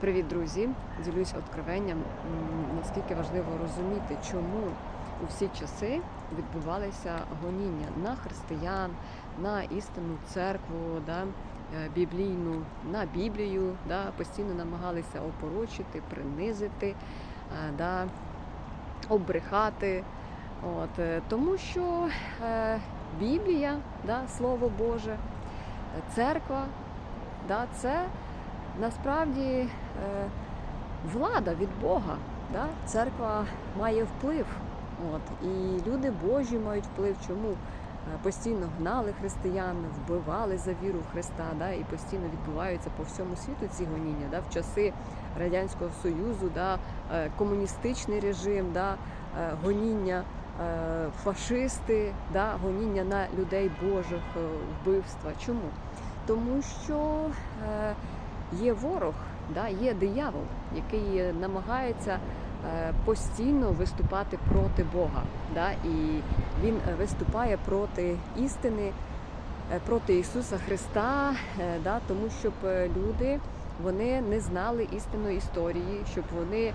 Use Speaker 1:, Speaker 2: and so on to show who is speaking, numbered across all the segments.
Speaker 1: Привіт, друзі! Ділюся откровенням, наскільки важливо розуміти, чому у всі часи відбувалися гоніння на християн, на істинну церкву, да, е, біблійну, на Біблію, да, постійно намагалися опорочити, принизити, е, да, обрехати. От, е, тому що Біблія, да, Слово Боже, церква, да, це насправді е, влада від Бога. Да? Церква має вплив. От. І люди Божі мають вплив. Чому? Е, Постійно гнали християн, вбивали за віру Христа, да? і постійно відбуваються по всьому світу ці гоніння. Да? В часи Радянського Союзу, да? е, комуністичний режим, да? гоніння, фашисти, да? гоніння на людей Божих, вбивства. Чому? Тому що є ворог, да, є диявол, який намагається е, постійно виступати проти Бога. Да, і він виступає проти істини, е, проти Ісуса Христа, е, да, тому щоб люди вони не знали істинної історії, щоб вони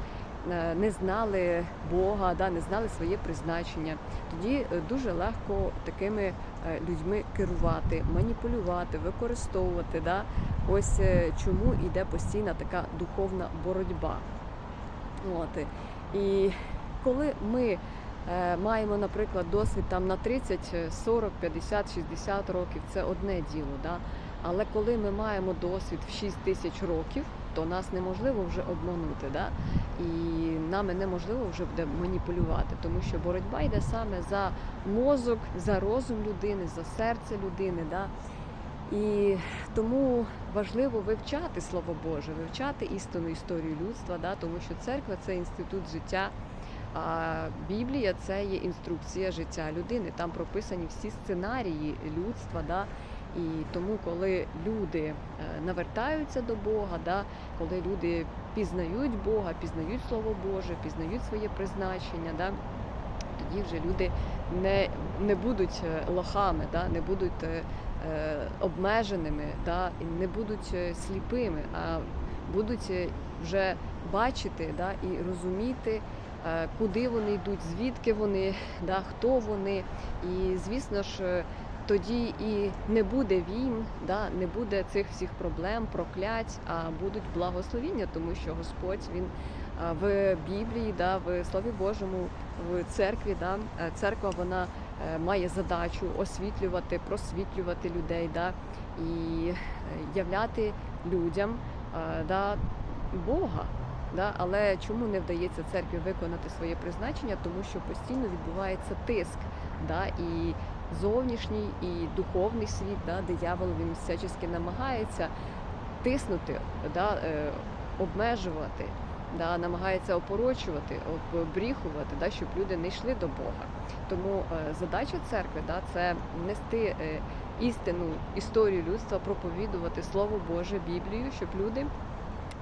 Speaker 1: не знали Бога, да, не знали своє призначення. Тоді дуже легко такими людьми керувати, маніпулювати, використовувати. Да? Ось е, чому йде постійна така духовна боротьба. От. І коли ми е, маємо, наприклад, досвід там на 30, 40, 50, 60 років, це одне діло. Да? Але коли ми маємо досвід в 6 тисяч років, то нас неможливо вже обманути. Да? І нами неможливо вже буде маніпулювати, тому що боротьба йде саме за мозок, за розум людини, за серце людини. Да? І тому важливо вивчати Слово Боже, вивчати істинну історію людства, да? тому що церква це інститут життя, а Біблія це є інструкція життя людини. Там прописані всі сценарії людства. Да? І тому, коли люди е, навертаються до Бога, да? коли люди пізнають Бога, пізнають Слово Боже, пізнають своє призначення, да? Тоді вже люди не, не будуть е, лохами, да? не будуть е, е, обмеженими, да? не будуть е, сліпими, а будуть вже бачити да? і розуміти, куди вони йдуть, звідки вони, да? хто вони. І звісно ж. Тоді і не буде війн, да, не буде цих всіх проблем, проклять, а будуть благословіння, тому що Господь він в Біблії, да, в Слові Божому, в церкві, да, е, церква вона е, має задачу освітлювати, просвітлювати людей, да, і е, являти людям да, Бога. Да, але чому не вдається церкві виконати своє призначення? Тому що постійно відбувається тиск, да, і зовнішній і духовний світ, да, диявол він всячески намагається тиснути, да, е, обмежувати, да, намагається опорочувати, обріхувати, да, щоб люди не йшли до Бога. Тому е, задача церкви да, це нести е, істину, історію людства, проповідувати Слово Боже, Біблію, щоб люди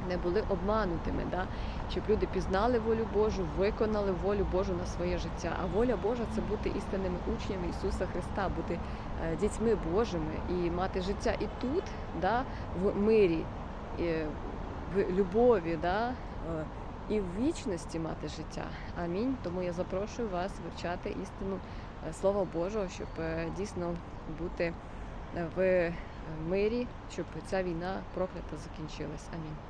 Speaker 1: не були обманутими, да? щоб люди пізнали волю Божу, виконали волю Божу на своє життя. А воля Божа це бути істинними учнями Ісуса Христа, бути е, дітьми Божими і мати життя і тут, да, в мирі, і в любові, да, е, і в вічності мати життя. Амінь. Тому я запрошую вас вивчати істину е, Слова Божого, щоб е, дійсно бути е, в мирі, щоб ця війна проклята закінчилась. Амінь.